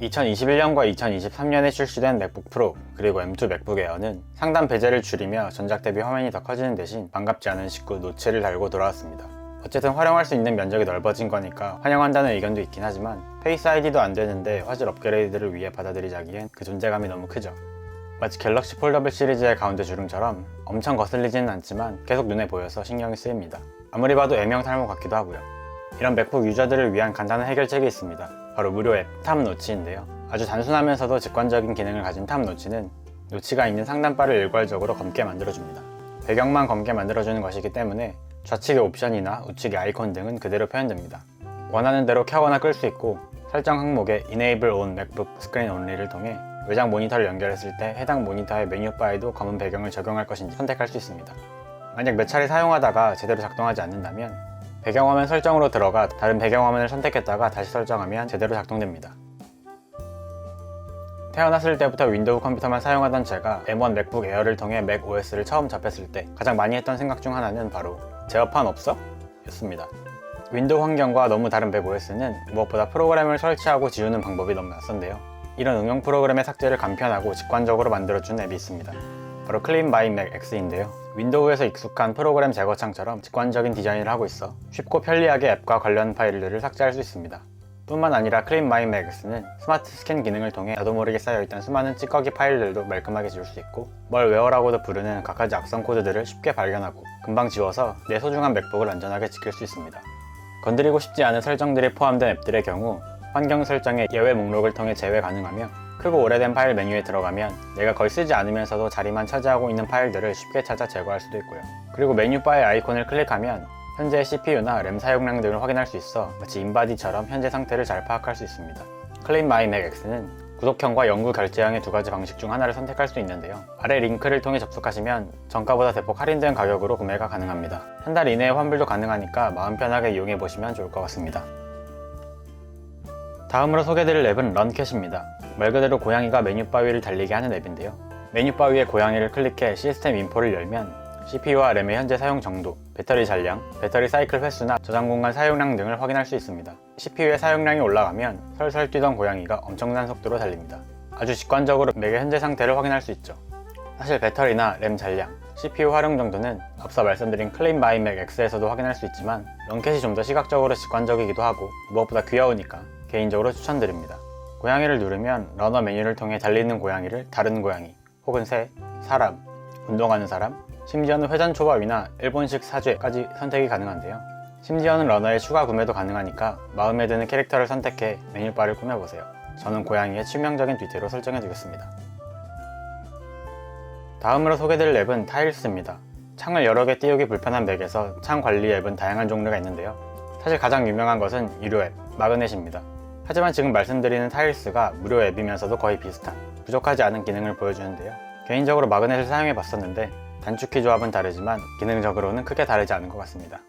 2021년과 2023년에 출시된 맥북 프로 그리고 M2 맥북 에어는 상단 베젤을 줄이며 전작 대비 화면이 더 커지는 대신 반갑지 않은 19 노치를 달고 돌아왔습니다. 어쨌든 활용할 수 있는 면적이 넓어진 거니까 환영한다는 의견도 있긴 하지만 페이스 아이디도 안 되는데 화질 업그레이드를 위해 받아들이자기엔 그 존재감이 너무 크죠. 마치 갤럭시 폴더블 시리즈의 가운데 주름처럼 엄청 거슬리지는 않지만 계속 눈에 보여서 신경이 쓰입니다. 아무리 봐도 M형 탈모 같기도 하고요. 이런 맥북 유저들을 위한 간단한 해결책이 있습니다. 바로 무료 앱 탑노치인데요. 아주 단순하면서도 직관적인 기능을 가진 탑노치는 노치가 있는 상단바를 일괄적으로 검게 만들어줍니다. 배경만 검게 만들어주는 것이기 때문에 좌측의 옵션이나 우측의 아이콘 등은 그대로 표현됩니다. 원하는 대로 켜거나 끌 수 있고 설정 항목에 Enable on MacBook Screen Only를 통해 외장 모니터를 연결했을 때 해당 모니터의 메뉴 바에도 검은 배경을 적용할 것인지 선택할 수 있습니다. 만약 몇 차례 사용하다가 제대로 작동하지 않는다면 배경화면 설정으로 들어가 다른 배경화면을 선택했다가 다시 설정하면 제대로 작동됩니다. 태어났을 때부터 윈도우 컴퓨터만 사용하던 제가 M1 맥북 에어를 통해 맥 OS를 처음 접했을 때 가장 많이 했던 생각 중 하나는 바로 제어판 없어? 였습니다. 윈도우 환경과 너무 다른 맥 OS는 무엇보다 프로그램을 설치하고 지우는 방법이 너무 낯선데요. 이런 응용 프로그램의 삭제를 간편하고 직관적으로 만들어준 앱이 있습니다. 바로 클린 마이 맥 X인데요. 윈도우에서 익숙한 프로그램 제거 창처럼 직관적인 디자인을 하고 있어 쉽고 편리하게 앱과 관련 파일들을 삭제할 수 있습니다. 뿐만 아니라 클린 마이 맥 X는 스마트 스캔 기능을 통해 나도 모르게 쌓여있던 수많은 찌꺼기 파일들도 말끔하게 지울 수 있고 뭘 웨어라고도 부르는 각가지 악성 코드들을 쉽게 발견하고 금방 지워서 내 소중한 맥북을 안전하게 지킬 수 있습니다. 건드리고 싶지 않은 설정들이 포함된 앱들의 경우 환경 설정에 예외 목록을 통해 제외 가능하며 크고 오래된 파일 메뉴에 들어가면 내가 거의 쓰지 않으면서도 자리만 차지하고 있는 파일들을 쉽게 찾아 제거할 수도 있고요. 그리고 메뉴 바의 아이콘을 클릭하면 현재 CPU나 램 사용량 등을 확인할 수 있어 마치 인바디처럼 현재 상태를 잘 파악할 수 있습니다. 클린 마이 맥 X는 구독형과 영구 결제형의 두 가지 방식 중 하나를 선택할 수 있는데요. 아래 링크를 통해 접속하시면 정가보다 대폭 할인된 가격으로 구매가 가능합니다. 한 달 이내에 환불도 가능하니까 마음 편하게 이용해 보시면 좋을 것 같습니다. 다음으로 소개드릴 앱은 런캣입니다. 말 그대로 고양이가 메뉴 바 위를 달리게 하는 앱인데요. 메뉴 바 위에 고양이를 클릭해 시스템 인포를 열면 CPU와 램의 현재 사용 정도, 배터리 잔량, 배터리 사이클 횟수나 저장 공간 사용량 등을 확인할 수 있습니다. CPU의 사용량이 올라가면 설설 뛰던 고양이가 엄청난 속도로 달립니다. 아주 직관적으로 맥의 현재 상태를 확인할 수 있죠. 사실 배터리나 램 잔량, CPU 활용 정도는 앞서 말씀드린 클린 마이 맥 X에서도 확인할 수 있지만 런캣이 좀 더 시각적으로 직관적이기도 하고 무엇보다 귀여우니까 개인적으로 추천드립니다. 고양이를 누르면 러너 메뉴를 통해 달리는 고양이를 다른 고양이 혹은 새, 사람, 운동하는 사람, 심지어는 회전 초밥이나 일본식 사죄까지 선택이 가능한데요. 심지어는 러너의 추가 구매도 가능하니까 마음에 드는 캐릭터를 선택해 메뉴바를 꾸며보세요. 저는 고양이의 치명적인 뒤태로 설정해두겠습니다. 다음으로 소개드릴 앱은 타일스입니다. 창을 여러 개 띄우기 불편한 맥에서 창 관리 앱은 다양한 종류가 있는데요. 사실 가장 유명한 것은 유료 앱, 마그넷입니다. 하지만 지금 말씀드리는 타일스가 무료 앱이면서도 거의 비슷한 부족하지 않은 기능을 보여주는데요. 개인적으로 마그넷을 사용해 봤었는데 단축키 조합은 다르지만 기능적으로는 크게 다르지 않은 것 같습니다.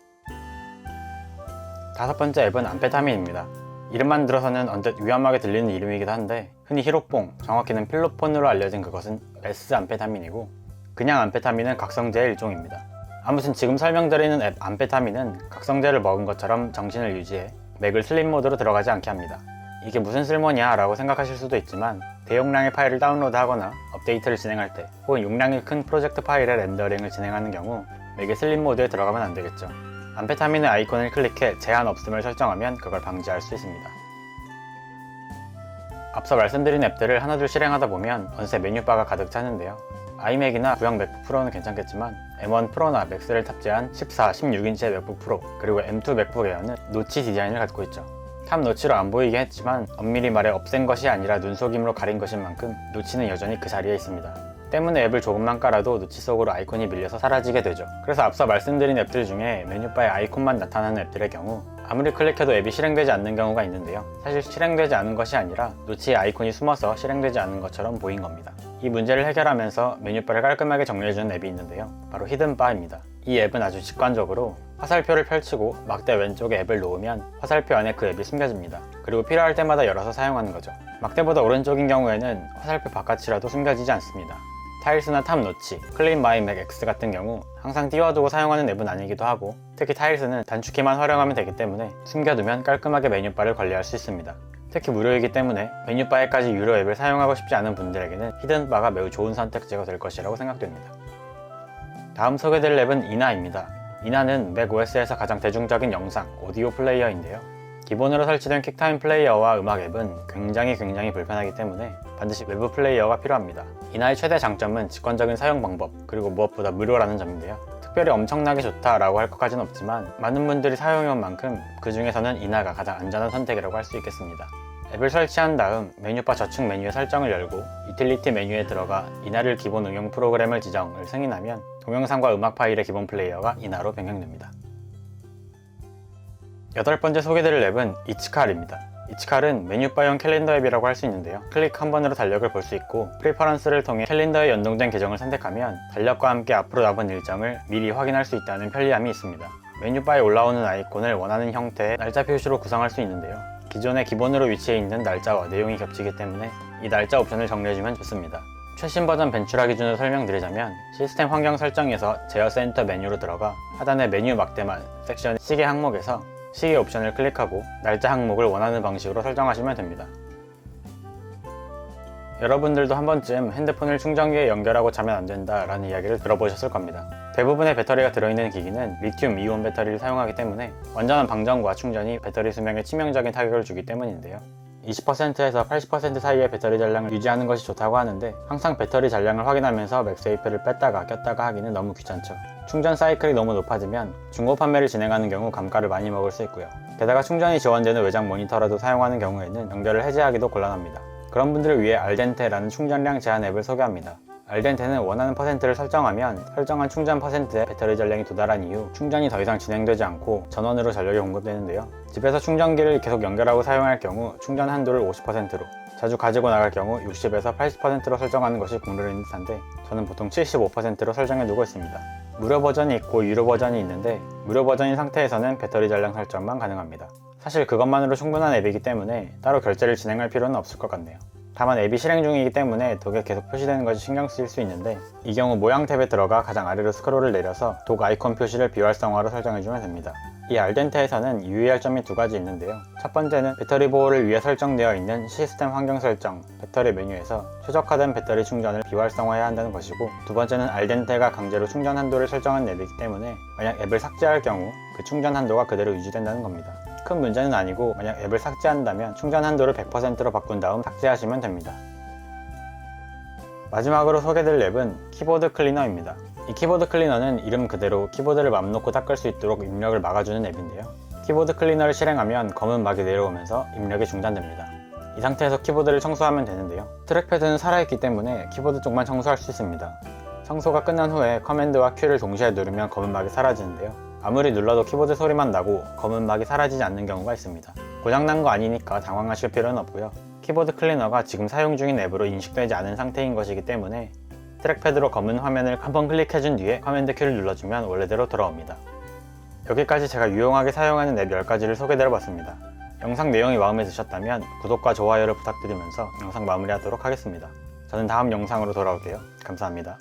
다섯 번째 앱은 암페타민입니다. 이름만 들어서는 언뜻 위험하게 들리는 이름이기도 한데 흔히 히로뽕, 정확히는 필로폰으로 알려진 그것은 S 암페타민이고 그냥 암페타민은 각성제의 일종입니다. 아무튼 지금 설명드리는 앱 암페타민은 각성제를 먹은 것처럼 정신을 유지해 맥을 슬림 모드로 들어가지 않게 합니다. 이게 무슨 쓸모냐 라고 생각하실 수도 있지만 대용량의 파일을 다운로드 하거나 업데이트를 진행할 때 혹은 용량이 큰 프로젝트 파일의 렌더링을 진행하는 경우 맥의 슬림 모드에 들어가면 안 되겠죠. 암페타민의 아이콘을 클릭해 제한 없음을 설정하면 그걸 방지할 수 있습니다. 앞서 말씀드린 앱들을 하나둘 실행하다 보면 어느새 메뉴바가 가득 차는데요. 아이맥이나 구형 맥북 프로는 괜찮겠지만 M1 프로나 맥스를 탑재한 14, 16인치의 맥북 프로 그리고 M2 맥북 에어는 노치 디자인을 갖고 있죠. 탑 노치로 안 보이게 했지만 엄밀히 말해 없앤 것이 아니라 눈속임으로 가린 것인 만큼 노치는 여전히 그 자리에 있습니다. 때문에 앱을 조금만 깔아도 노치 속으로 아이콘이 밀려서 사라지게 되죠. 그래서 앞서 말씀드린 앱들 중에 메뉴바에 아이콘만 나타나는 앱들의 경우 아무리 클릭해도 앱이 실행되지 않는 경우가 있는데요. 사실 실행되지 않은 것이 아니라 노치에 아이콘이 숨어서 실행되지 않는 것처럼 보인 겁니다. 이 문제를 해결하면서 메뉴바를 깔끔하게 정리해주는 앱이 있는데요. 바로 히든바입니다. 이 앱은 아주 직관적으로 화살표를 펼치고 막대 왼쪽에 앱을 놓으면 화살표 안에 그 앱이 숨겨집니다. 그리고 필요할 때마다 열어서 사용하는 거죠. 막대보다 오른쪽인 경우에는 화살표 바깥이라도 숨겨지지 않습니다. 타일스나 탑노치, 클린 마이 맥 X 같은 경우 항상 띄워두고 사용하는 앱은 아니기도 하고 특히 타일스는 단축키만 활용하면 되기 때문에 숨겨두면 깔끔하게 메뉴바를 관리할 수 있습니다. 특히 무료이기 때문에 메뉴바에까지 유료 앱을 사용하고 싶지 않은 분들에게는 히든바가 매우 좋은 선택지가 될 것이라고 생각됩니다. 다음 소개될 앱은 이나입니다. 이나는 맥OS에서 가장 대중적인 영상, 오디오 플레이어인데요. 기본으로 설치된 퀵타임 플레이어와 음악 앱은 굉장히 굉장히 불편하기 때문에 반드시 외부 플레이어가 필요합니다. 이나의 최대 장점은 직관적인 사용 방법, 그리고 무엇보다 무료라는 점인데요. 특별히 엄청나게 좋다라고 할 것까지는 없지만 많은 분들이 사용해온 만큼 그 중에서는 이나가 가장 안전한 선택이라고 할 수 있겠습니다. 앱을 설치한 다음 메뉴바 저측 메뉴의 설정을 열고 유틸리티 메뉴에 들어가 이나를 기본 응용 프로그램을 지정을 승인하면 동영상과 음악 파일의 기본 플레이어가 이나로 변경됩니다. 여덟 번째 소개드릴 앱은 이치칼입니다. 이치칼은 메뉴바용 캘린더 앱이라고 할 수 있는데요. 클릭 한 번으로 달력을 볼 수 있고 프리퍼런스를 통해 캘린더에 연동된 계정을 선택하면 달력과 함께 앞으로 남은 일정을 미리 확인할 수 있다는 편리함이 있습니다. 메뉴바에 올라오는 아이콘을 원하는 형태의 날짜 표시로 구성할 수 있는데요. 기존에 기본으로 위치해 있는 날짜와 내용이 겹치기 때문에 이 날짜 옵션을 정리해주면 좋습니다. 최신 버전 벤츄라 기준으로 설명드리자면 시스템 환경 설정에서 제어 센터 메뉴로 들어가 하단의 메뉴 막대만 섹션 시계 항목에서 시계 옵션을 클릭하고 날짜 항목을 원하는 방식으로 설정하시면 됩니다. 여러분들도 한 번쯤 핸드폰을 충전기에 연결하고 자면 안 된다라는 이야기를 들어보셨을 겁니다. 대부분의 배터리가 들어있는 기기는 리튬 이온 배터리를 사용하기 때문에 완전한 방전과 충전이 배터리 수명에 치명적인 타격을 주기 때문인데요. 20%에서 80% 사이의 배터리 잔량을 유지하는 것이 좋다고 하는데 항상 배터리 잔량을 확인하면서 맥세이프를 뺐다가 꼈다가 하기는 너무 귀찮죠. 충전 사이클이 너무 높아지면 중고 판매를 진행하는 경우 감가를 많이 먹을 수 있고요. 게다가 충전이 지원되는 외장 모니터라도 사용하는 경우에는 연결을 해제하기도 곤란합니다. 그런 분들을 위해 알덴테라는 충전량 제한 앱을 소개합니다. 알덴테는 원하는 퍼센트를 설정하면 설정한 충전 퍼센트에 배터리 잔량이 도달한 이후 충전이 더 이상 진행되지 않고 전원으로 전력이 공급되는데요. 집에서 충전기를 계속 연결하고 사용할 경우 충전 한도를 50%로 자주 가지고 나갈 경우 60에서 80%로 설정하는 것이 국룰인 듯한데 저는 보통 75%로 설정해 두고 있습니다. 무료 버전이 있고 유료 버전이 있는데 무료 버전인 상태에서는 배터리 잔량 설정만 가능합니다. 사실 그것만으로 충분한 앱이기 때문에 따로 결제를 진행할 필요는 없을 것 같네요. 다만 앱이 실행 중이기 때문에 독에 계속 표시되는 것이 신경 쓰일 수 있는데 이 경우 모양 탭에 들어가 가장 아래로 스크롤을 내려서 독 아이콘 표시를 비활성화로 설정해주면 됩니다. 이 알덴테에서는 유의할 점이 두 가지 있는데요. 첫 번째는 배터리 보호를 위해 설정되어 있는 시스템 환경 설정, 배터리 메뉴에서 최적화된 배터리 충전을 비활성화해야 한다는 것이고 두 번째는 알덴테가 강제로 충전 한도를 설정한 앱이기 때문에 만약 앱을 삭제할 경우 그 충전 한도가 그대로 유지된다는 겁니다. 큰 문제는 아니고 만약 앱을 삭제한다면 충전 한도를 100%로 바꾼 다음 삭제하시면 됩니다. 마지막으로 소개될 앱은 키보드 클리너입니다. 이 키보드 클리너는 이름 그대로 키보드를 맘 놓고 닦을 수 있도록 입력을 막아주는 앱인데요. 키보드 클리너를 실행하면 검은 막이 내려오면서 입력이 중단됩니다. 이 상태에서 키보드를 청소하면 되는데요. 트랙패드는 살아있기 때문에 키보드 쪽만 청소할 수 있습니다. 청소가 끝난 후에 커맨드와 Q를 동시에 누르면 검은 막이 사라지는데요. 아무리 눌러도 키보드 소리만 나고 검은 막이 사라지지 않는 경우가 있습니다. 고장난 거 아니니까 당황하실 필요는 없고요. 키보드 클리너가 지금 사용 중인 앱으로 인식되지 않은 상태인 것이기 때문에 트랙패드로 검은 화면을 한번 클릭해준 뒤에 커맨드 Q를 눌러주면 원래대로 돌아옵니다. 여기까지 제가 유용하게 사용하는 앱 10가지를 소개드려봤습니다. 영상 내용이 마음에 드셨다면 구독과 좋아요를 부탁드리면서 영상 마무리하도록 하겠습니다. 저는 다음 영상으로 돌아올게요. 감사합니다.